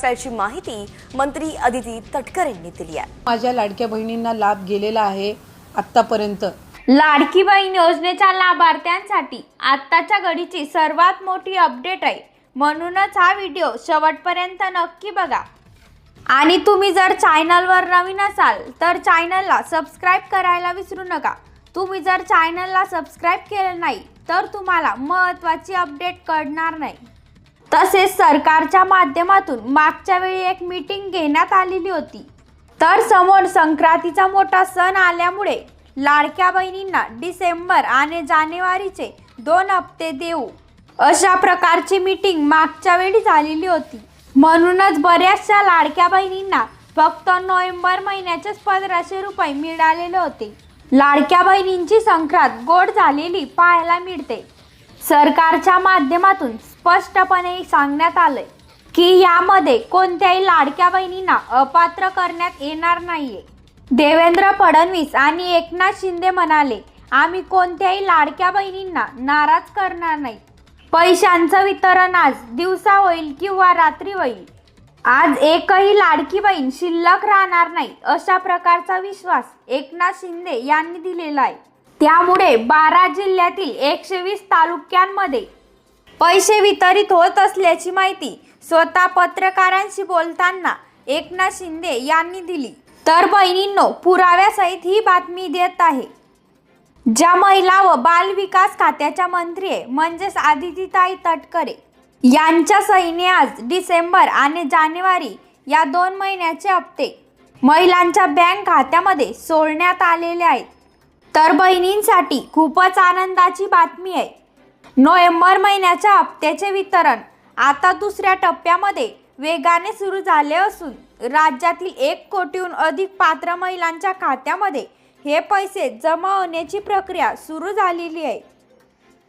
असल्याची माहिती मंत्री अदिती तटकर यांनी दिली आहे. माझ्या लाडक्या बहिणींना लाभ गेलेला आहे आत्तापर्यंत. लाडकी बहीण योजनेच्या लाभार्थ्यांसाठी आत्ताच्या घडीची सर्वात मोठी अपडेट आहे. म्हणूनच हा व्हिडिओ शेवटपर्यंत नक्की बघा. आणि तुम्ही जर चॅनलवर नवीन असाल तर चॅनलला सबस्क्राईब करायला विसरू नका. तुम्ही जर चॅनलला सबस्क्राईब केलं नाही तर तुम्हाला महत्त्वाची अपडेट कळणार नाही. तसेच सरकारच्या माध्यमातून मागच्या वेळी एक मीटिंग घेण्यात आलेली होती. तर समोर संक्रांतीचा मोठा सण आल्यामुळे लाडक्या बहिणींना डिसेंबर आणि जानेवारीचे दोन हप्ते देऊ. अशा प्रकारची मीटिंग मागच्या वेळी झालेली होती. म्हणूनच बऱ्याचशा लाडक्या बहिणींना फक्त नोव्हेंबर महिन्याचेच पंधराशे रुपये मिळालेले होते. लाडक्या बहिणींची संक्रांत गोड झालेली पाहायला मिळते. सरकारच्या माध्यमातून स्पष्टपणे सांगण्यात आलंय की यामध्ये कोणत्याही लाडक्या बहिणींना अपात्र करण्यात येणार नाहीये. देवेंद्र फडणवीस आणि एकनाथ शिंदे म्हणाले आम्ही कोणत्याही लाडक्या बहिणींना नाराज करणार नाही. पैशांचं वितरण आज दिवसा होईल किंवा रात्री होईल. आज एकही लाडकी बहीण शिल्लक राहणार नाही अशा प्रकारचा विश्वास एकनाथ शिंदे यांनी दिलेला आहे. त्यामुळे बारा जिल्ह्यातील एकशे वीस तालुक्यांमध्ये पैसे वितरित होत असल्याची माहिती स्वतः पत्रकारांशी बोलताना एकनाथ शिंदे यांनी दिली. तर बहिणींनो पुराव्यासहित ही बातमी देत आहे. ज्या महिला व बाल विकास खात्याच्या मंत्री आहे म्हणजेच आदितीताई तटकरे. यांच्या सहीने आज डिसेंबर आणि जानेवारी या दोन महिन्याचे हप्ते महिलांच्या बँक खात्यामध्ये सोडण्यात आलेले आहेत. तर बहिणींसाठी खूपच आनंदाची बातमी आहे. नोव्हेंबर महिन्याच्या हप्त्याचे वितरण. आता दुसऱ्या टप्प्यामध्ये वेगाने सुरू झाले असून राज्यातील एक कोटीहून अधिक पात्र महिलांच्या खात्यामध्ये हे पैसे जमा होण्याची प्रक्रिया सुरू झालेली आहे.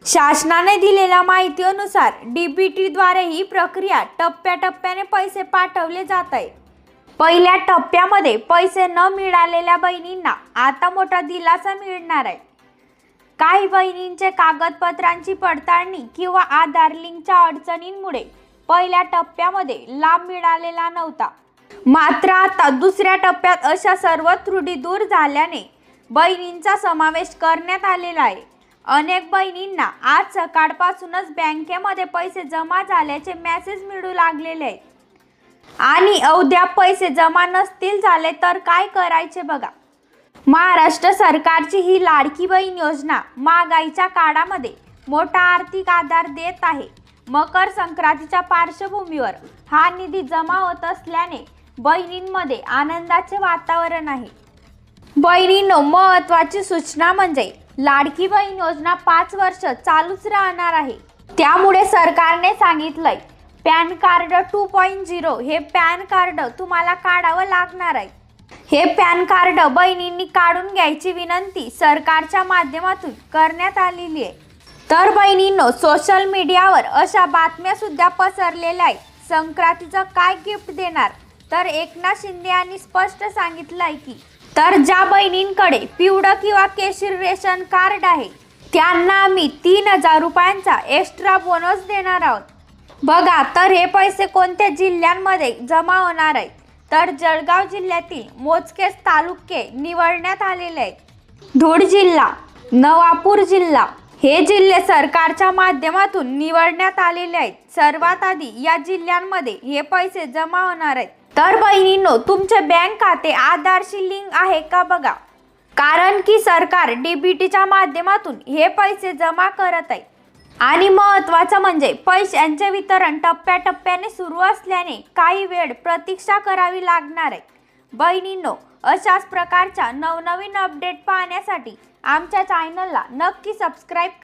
शासनाने दिलेल्या माहितीनुसार डी बी टीद्वारे ही प्रक्रिया टप्प्याटप्प्याने पैसे पाठवले जात आहे. पहिल्या टप्प्यामध्ये पैसे न मिळालेल्या बहिणींना आता मोठा दिलासा मिळणार आहे. काही बहिणींचे कागदपत्रांची पडताळणी किंवा आधार लिंकच्या अडचणींमुळे पहिल्या टप्प्यामध्ये लाभ मिळालेला नव्हता. मात्र आता दुसऱ्या टप्प्यात अशा सर्व त्रुटी दूर झाल्याने बहिणींचा समावेश करण्यात आलेला आहे. अनेक बहिणींना आज सकाळपासूनच बँकेमध्ये पैसे जमा झाल्याचे मेसेज मिळू लागलेले आहेत. आणि अवद्याप पैसे जमा नसतील झाले तर काय करायचे बघा. महाराष्ट्र सरकारची ही लाडकी बहीण योजना महागाईच्या काळामध्ये मोठा आर्थिक आधार देत आहे. मकर संक्रांतीच्या पार्श्वभूमीवर हा निधी जमा होत असल्याने बहिणींमध्ये आनंदाचे वातावरण आहे. बहिणींनो महत्वाची सूचना म्हणजे लाडकी बहीण योजना पाच वर्ष चालूच राहणार आहे. त्यामुळे सरकारने सांगितलंय PAN card two point zero हे पॅन कार्ड तुम्हाला काढावं लागणार आहे. हे पॅन कार्ड बहिणींनी काढून घ्यायची विनंती सरकारच्या माध्यमातून करण्यात आलेली आहे. तर बहिणींनो सोशल मीडियावर अशा बातम्या सुद्धा पसरलेल्या आहेत. संक्रांतीचं काय गिफ्ट देणार? तर एकनाथ शिंदे यांनी स्पष्ट सांगितलं आहे की तर ज्या बहिणींकडे पिवळं किंवा केशीर रेशन कार्ड आहे त्यांना आम्ही तीन हजार रुपयांचा एक्स्ट्रा बोनस देणार आहोत. बघा तर हे पैसे कोणत्या जिल्ह्यांमध्ये जमा होणार आहे तर जळगाव जिल्ह्यातील मोजकेच तालुके निवडण्यात आलेले आहेत. धुड जिल्हा नवापूर जिल्हा हे जिल्हे सरकारच्या माध्यमातून निवडण्यात आलेले आहेत. सर्वात आधी या जिल्ह्यांमध्ये हे पैसे जमा होणार आहेत. तर बहिणींनो तुमचे बँक खाते आधारशी लिंक आहे का बघा. कारण की सरकार डीबीटीच्या माध्यमातून हे पैसे जमा करत आहे. आणि महत्त्वाचं म्हणजे पैशांचे वितरण टप्प्याटप्प्याने सुरू असल्याने काही वेळ प्रतीक्षा करावी लागणार आहे. बहिणींनो अशाच प्रकारच्या नवनवीन अपडेट पाहण्यासाठी आमच्या चॅनलला नक्की सबस्क्राईब